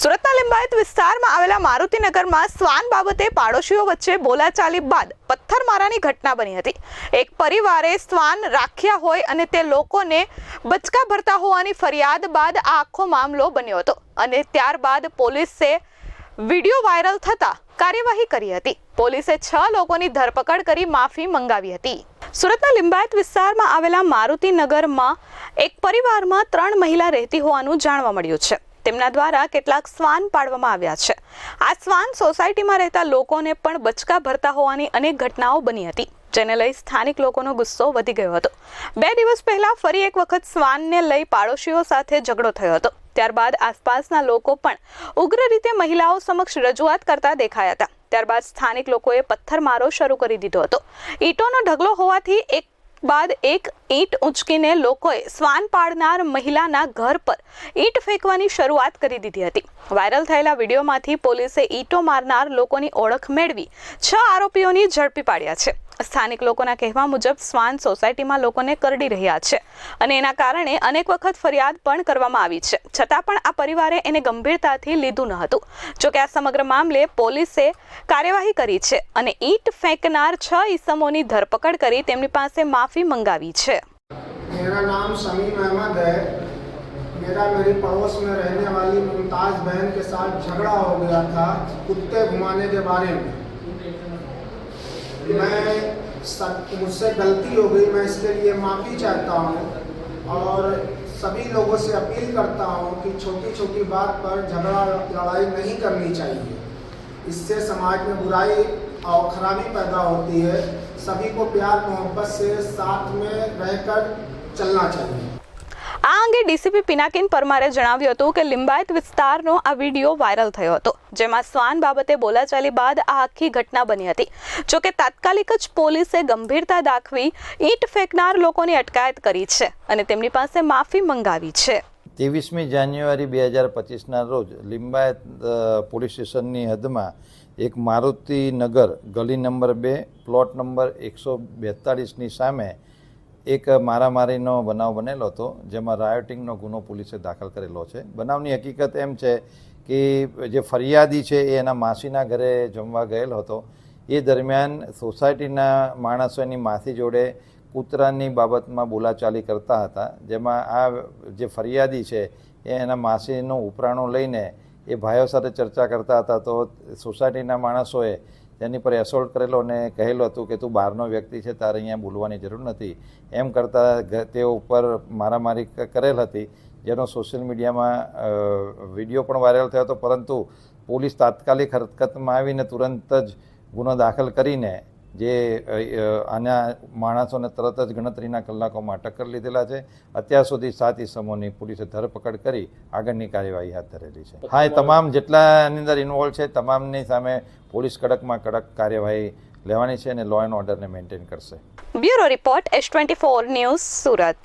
સુરતના લિંબાયત વિસ્તારમાં આવેલા મારુતિનગરમાં શ્વાન બાબતે પાડોશીઓ વચ્ચે બોલાચાલી બાદ પથ્થરમારાની ઘટના બની હતી. એક પરિવારે શ્વાન રાખ્યા હોય અને તે લોકોને બચકા ભરતા હોવાની ફરિયાદ બાદ આ આખો મામલો બન્યો હતો અને ત્યારબાદ પોલીસે વીડિયો વાયરલ થતા કાર્યવાહી કરી હતી. પોલીસે છ લોકોની ધરપકડ કરી માફી મંગાવી હતી. સુરતના લિંબાયત વિસ્તારમાં આવેલા મારુતિનગરમાં એક પરિવારમાં ત્રણ મહિલા રહેતી હોવાનું જાણવા મળ્યું છે. તેમના દ્વારા કેટલાક શ્વાન પાડવામાં આવ્યા છે. આ શ્વાન સોસાયટીમાં રહેતા લોકોને પણ બચકા ભરતા હોવાની અનેક ઘટનાઓ બની હતી, જેને લઈ સ્થાનિક લોકોનો ગુસ્સો વધી ગયો હતો. બે દિવસ પહેલા ફરી એક વખત શ્વાનને લઈ પાડોશીઓ સાથે ઝઘડો થયો હતો. ત્યારબાદ આસપાસના લોકો પણ ઉગ્ર રીતે મહિલાઓ સમક્ષ રજૂઆત કરતા દેખાયા હતા. ત્યારબાદ સ્થાનિક લોકોએ પથ્થરમારો શરૂ કરી દીધો હતો. ઈંટોનો ઢગલો હોવાથી એક બાદ એક ઈંટ ઉંચકીને લોકોએ શ્વાન પાડનાર મહિલાના ઘર પર ઈંટ ફેંકવાની શરૂઆત કરી દીધી હતી. વાયરલ થયેલા વિડીયોમાંથી પોલીસે ઈંટો મારનાર લોકોની ઓળખ મેળવી છ આરોપીઓની ઝડપી પાડ્યા છે. સ્થાનિક લોકોના કહેવા મુજબ શ્વાન સોસાયટીમાં લોકોને કરડી રહ્યા છે અને એના કારણે અનેક વખત ફરિયાદ પણ કરવામાં આવી છે છતાં પણ આ પરિવારે એને ગંભીરતાથી લીધું ન હતું જોકે આ સમગ્ર મામલે પોલીસે કાર્યવાહી કરી છે અને ઈંટ ફેંકનાર છ ઈસમોની ધરપકડ કરી તેમની પાસે માફી મંગાવી છે मेरा नाम शमीम अहमद है मेरा मेरी पड़ोस में रहने वाली मुमताज़ बहन के साथ झगड़ा हो गया था कुत्ते घुमाने के बारे में मैं मुझसे गलती हो गई, मैं इसके लिए माफ़ी चाहता हूँ और सभी लोगों से अपील करता हूँ कि छोटी छोटी बात पर झगड़ा, लड़ाई नहीं करनी चाहिए। इससे समाज में बुराई और खराबी पैदा होती है। सभी को प्यार, मोहब्बत से साथ में रहकर चलना चाहिए। આ અંગે ડીસીપી પિનાકિન પરમારે જણાવ્યું હતું કે લિંબાયત વિસ્તારનો આ વીડિયો વાયરલ થયો હતો, જેમાં શ્વાન બાબતે બોલાચાલી બાદ આ આખી ઘટના બની હતી. જોકે તાત્કાલિક જ પોલીસે ગંભીરતા દાખવી ઈંટ ફેંકનાર લોકોની અટકાયત કરી છે અને તેમની પાસે માફી મંગાવી છે. ત્રેવીસમી જાન્યુઆરી બે હજાર પચીસના રોજ લિંબાયત પોલીસ સ્ટેશનની હદમાં એક મારુતિ નગર ગલી નંબર બે, પ્લોટ નંબર એકસો બેતાળીસની સામે એક મારામારીનો બનાવ બનેલો હતો, જેમાં રાયોટિંગનો ગુનો પોલીસે દાખલ કરેલો છે. બનાવની હકીકત એમ છે કે જે ફરિયાદી છે એ એના માસીના ઘરે જમવા ગયેલો હતો. એ દરમિયાન સોસાયટીના માણસો એની માસી જોડે કૂતરાની બાબતમાં બોલાચાલી કરતા હતા, જેમાં આ જે ફરિયાદી છે એ એના માસીનું ઉપરાણું લઈને એ ભાઈઓ સાથે ચર્ચા કરતા હતા. તો સોસાયટીના માણસોએ તેની પર એસોલ્ટ કરેલો અને કહેલું હતું કે તું બહારનો વ્યક્તિ છે, તારે અહીંયા બોલવાની જરૂર નથી. એમ કરતાં તે ઉપર મારામારી કરેલ હતી, જેનો સોશિયલ મીડિયામાં વીડિયો પણ વાયરલ થયો હતો, પરંતુ પોલીસ તાત્કાલિક હરકતમાં આવીને તુરંત જ ગુનો દાખલ કરીને જે આના માણસોને તરત જ ગણતરીના કલાકોમાં અટક કરી લીધેલા છે. અત્યાર સુધી સાત ઇસમોની પોલીસે ધરપકડ કરી આગળની કાર્યવાહી હાથ ધરેલી છે. હા, એ તમામ જેટલા આની અંદર ઇન્વોલ્વ છે, તમામની સામે પોલીસ કડકમાં કડક કાર્યવાહી લેવાની છે અને લો એન્ડ ઓર્ડરને મેન્ટેન કરશે. Bureau report S twenty four news Surat.